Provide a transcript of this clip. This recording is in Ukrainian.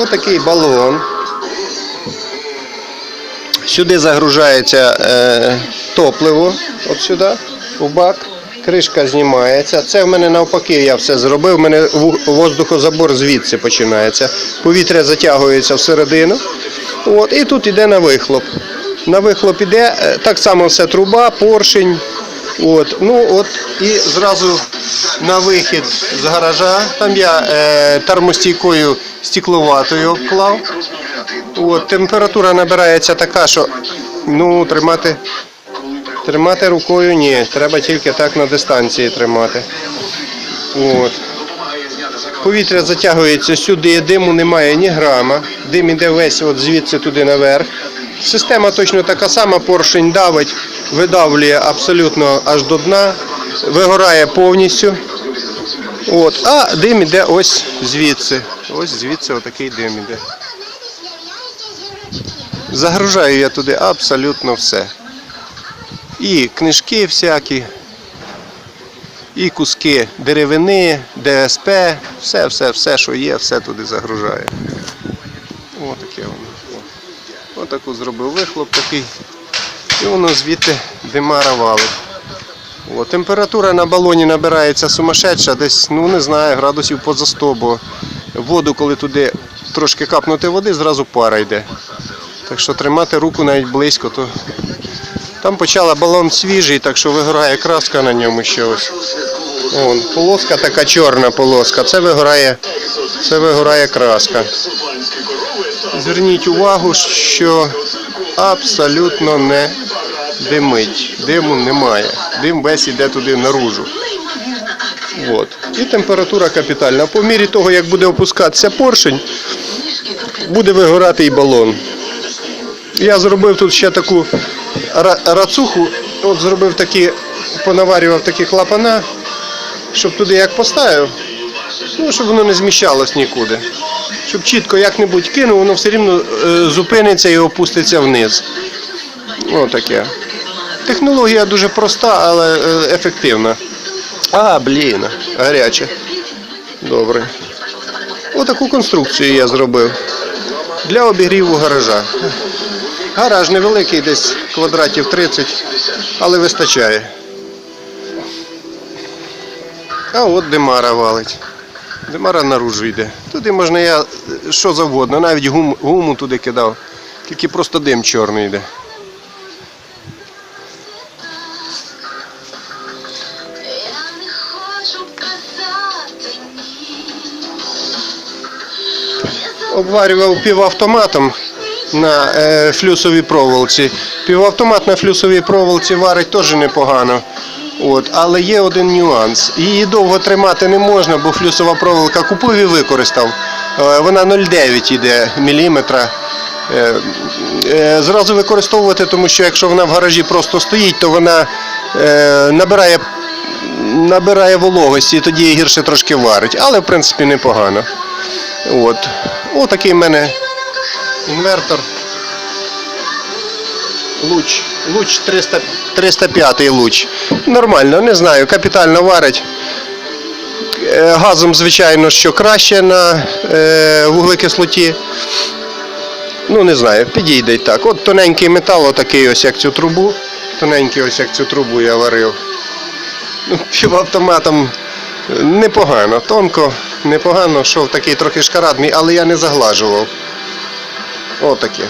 Отакий балон. Сюди загружається е, топливо, от сюди, у бак. Кришка знімається. Це в мене навпаки, я все зробив. У мене воздухозабор звідси починається. Повітря затягується всередину. От, і тут йде на вихлоп. На вихлоп іде е, так само все труба, поршень. От, ну от і зразу на вихід з гаража. Там я е, термостійкою стекловатою обклав. От, температура набирається така, що ну, тримати, тримати рукою ні. Треба тільки так на дистанції тримати. От. Повітря затягується сюди, диму немає ні грама. Дим іде весь от звідси туди наверх. Система точно така сама, поршень давить, видавлює абсолютно аж до дна, вигорає повністю. От. А дим іде ось звідси. Ось звідси отакий дим іде. Загружаю я туди абсолютно все. І книжки всякі, і куски деревини, ДСП, все, все, все, що є, все туди загружаю. Отаке воно. О. Отаку зробив вихлоп такий. І воно звідти димара валить. О, температура на балоні набирається сумасшедша, десь, ну не знаю, градусів поза 100, бо воду, коли туди трошки капнути води, зразу пара йде. Так що тримати руку навіть близько, то там почала балон свіжий, так що вигорає краска на ньому ще ось. Вон, полоска така чорна полоска, це вигорає, це вигорає краска. Зверніть увагу, що абсолютно не димить. Диму немає. Дим весь іде туди наружу. От. І температура капітальна. По мірі того, як буде опускатися поршень, буде вигорати і балон. Я зробив тут ще таку рацуху, от зробив такі, понаварював такі клапана, щоб туди як поставив, ну, щоб воно не зміщалось нікуди. Щоб чітко як-небудь кинув, воно все рівно е, зупиниться і опуститься вниз. Отаке. Технологія дуже проста, але е, ефективна. А, блін, гаряче. Добре. Отаку конструкцію я зробив. Для обігріву гаража. Гараж невеликий, десь квадратів 30, але вистачає. А от димара валить. Димара наружу йде. Туди можна я е, що завгодно, навіть гум, гуму туди кидав. Тільки просто дим чорний йде. Обварював півавтоматом на е, флюсовій проволоці. Півавтомат на флюсовій проволоці варить теж непогано. От, але є один нюанс. Її довго тримати не можна, бо флюсова проволока купив і використав. Е, вона 0,9 йде міліметра. Е, зразу використовувати, тому що якщо вона в гаражі просто стоїть, то вона набирає, набирає вологості, і тоді її гірше трошки варить. Але в принципі непогано. От. Отакий в мене інвертор. Луч. Луч 300, 305 луч. Нормально, не знаю, капітально варить. Е, Газом, звичайно, що краще на е, вуглекислоті. Ну, не знаю, підійде й так. От тоненький метал, отакий ось як цю трубу. Тоненький ось як цю трубу я варив. Ну, півавтоматом непогано, тонко, непогано, шов такий трохи шкарадний, але я не заглажував. Отаке.